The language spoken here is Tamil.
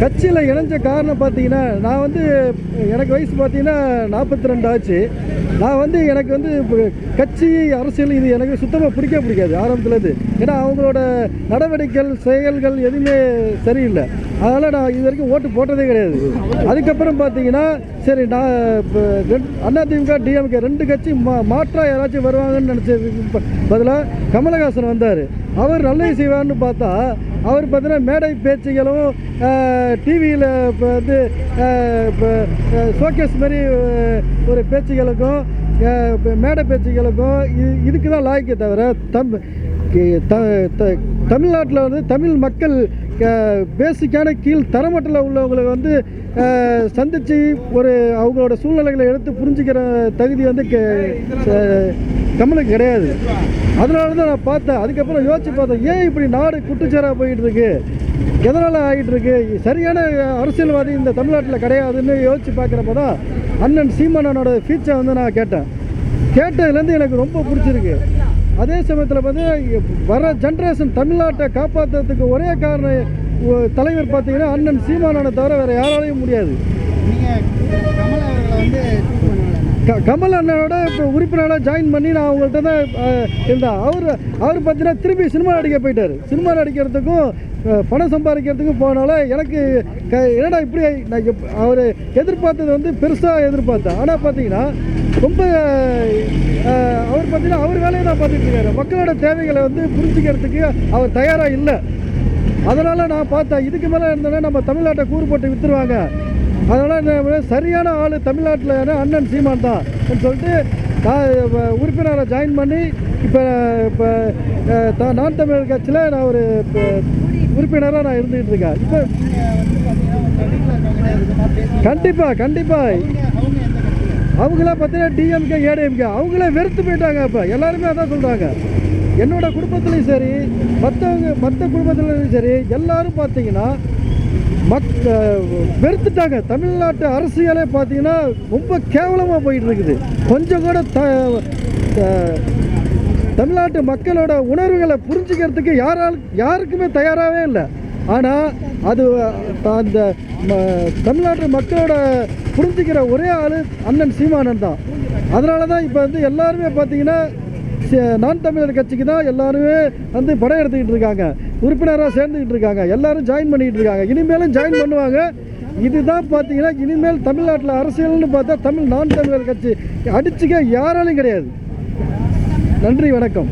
கட்சியில் இணைஞ்ச காரணம் பார்த்தீங்கன்னா நான் வந்து எனக்கு வயசு பார்த்தீங்கன்னா நாற்பத்தி ரெண்டு ஆச்சு. நான் வந்து எனக்கு வந்து கட்சி அரசியல் இது எனக்கு சுத்தமாக பிடிக்க பிடிக்காது ஆரம்பத்துலேருந்து ஏன்னா அவங்களோட நடவடிக்கைகள் செயல்கள் எதுவுமே சரியில்லை. அதனால் நான் இது வரைக்கும் ஓட்டு போட்டதே கிடையாது. அதுக்கப்புறம் பார்த்தீங்கன்னா சரி நான் இப்போ அதிமுக டிஎம்கே ரெண்டு கட்சி மா மாற்றாக யாராச்சும் வருவாங்கன்னு நினச்சதுக்கு பதிலாக கமலஹாசன் வந்தார். அவர் நல்லது செய்வார்னு பார்த்தா அவர் பார்த்தீங்கன்னா மேடை பேச்சுகளும் டிவியில் இப்போ வந்து இப்போ ஷோகேஸ் மாதிரி ஒரு பேச்சுகளுக்கும் மேடை பேச்சுகளுக்கும் இது இதுக்கு தான் லாய்க்கே தவிர தம் த- த- தமிழ்நாட்டில் வந்து தமிழ் மக்கள் பேசிக்கான கீழ் தரமட்டத்தில் உள்ளவங்களை வந்து சந்தித்து ஒரு அவங்களோட சூழ்நிலைகளை எடுத்து புரிஞ்சுக்கிற தகுதி வந்து கே- கமலுக்கு கிடையாது. அதனால தான் நான் பார்த்தேன். அதுக்கப்புறம் யோசிச்சு பார்த்தேன் ஏன் இப்படி நாடு குட்டுச்சேராக போயிட்டு இருக்கு எதனால் ஆகிட்டு இருக்கு சரியான அரசியல்வாதி இந்த தமிழ்நாட்டில் கிடையாதுன்னு யோசிச்சு பார்க்குறப்ப தான் அண்ணன் சீமானனோட ஃபீச்சரை வந்து நான் கேட்டேன். கேட்டதுலேருந்து எனக்கு ரொம்ப பிடிச்சிருக்கு. அதே சமயத்தில் பார்த்தீங்கன்னா வர ஜென்ரேஷன் தமிழ்நாட்டை காப்பாற்றுறதுக்கு ஒரே காரணம் தலைவர் பார்த்தீங்கன்னா அண்ணன் சீமானனை தவிர வேறு யாராலையும் முடியாது. க கமல் அண்ணனோட இப்போ உறுப்பினராக ஜாயின் பண்ணி நான் அவங்கள்ட்ட தான் இருந்தேன் அவர் அவர் பார்த்தீங்கன்னா திருப்பி சினிமா நடிக்க போயிட்டார். சினிமா நடிக்கிறதுக்கும் பணம் சம்பாதிக்கிறதுக்கும் போனால எனக்கு க என்னடா இப்படி நான் எப் அவர் எதிர்பார்த்தது வந்து பெருசாக எதிர்பார்த்தேன். ஆனால் பார்த்தீங்கன்னா ரொம்ப அவர் பார்த்தீங்கன்னா அவர் வேலையை தான் பார்த்துட்டு இருக்காரு. மக்களோட தேவைகளை வந்து புரிஞ்சுக்கிறதுக்கு அவர் தயாராக இல்லை. அதனால் நான் பார்த்தேன் இதுக்கு மேலே இருந்தோன்னா நம்ம தமிழ்நாட்டை கூறு போட்டு விற்றுருவாங்க அதனால் சரியான ஆள் தமிழ்நாட்டில் அண்ணன் சீமான் தான் சொல்லிட்டு நான் உறுப்பினரை ஜாயின் பண்ணி இப்போ இப்போ தான் நான் தமிழர் கட்சியில் நான் ஒரு இப்போ உறுப்பினராக நான் இருந்துகிட்டு இருக்கேன். இப்போ கண்டிப்பாக கண்டிப்பாக அவங்களாம் பார்த்தீங்கன்னா டிஎம்கே ஏடிஎம்கே அவங்களே வெறுத்து போயிட்டாங்க இப்போ எல்லாருமே அதான் சொல்கிறாங்க என்னோட குடும்பத்துலேயும் சரி மற்றவங்க மற்ற குடும்பத்துலேயும் சரி எல்லாரும் பார்த்தீங்கன்னா மக் வெறுத்துட்டாங்க. தமிழ்நாட்டு அரசியலே பார்த்தீங்கன்னா ரொம்ப கேவலமாக போயிட்டு இருக்குது. கொஞ்சம் கூட த த- தமிழ்நாட்டு மக்களோட உணர்வுகளை புரிஞ்சுக்கிறதுக்கு யாரால் யாருக்குமே தயாராகவே இல்லை. ஆனால் அது அந்த தமிழ்நாட்டு மக்களோட புரிஞ்சுக்கிற ஒரே ஆள் அண்ணன் சீமானன் தான். அதனால தான் இப்போ வந்து எல்லாருமே பார்த்தீங்கன்னா நான் தமிழர் கட்சிக்கு தான் எல்லாருமே வந்து படம் எடுத்துக்கிட்டு இருக்காங்க. உறுப்பினராக சேர்ந்துக்கிட்டு இருக்காங்க. எல்லாரும் ஜாயின் பண்ணிக்கிட்டு இருக்காங்க. இனிமேலும் ஜாயின் பண்ணுவாங்க. இதுதான் பார்த்தீங்கன்னா இனிமேல் தமிழ்நாட்டில் அரசியல்னு பார்த்தா தமிழ் நான் தமிழர் கட்சி. அடிச்சுக்க யாராலையும் கிடையாது. நன்றி வணக்கம்.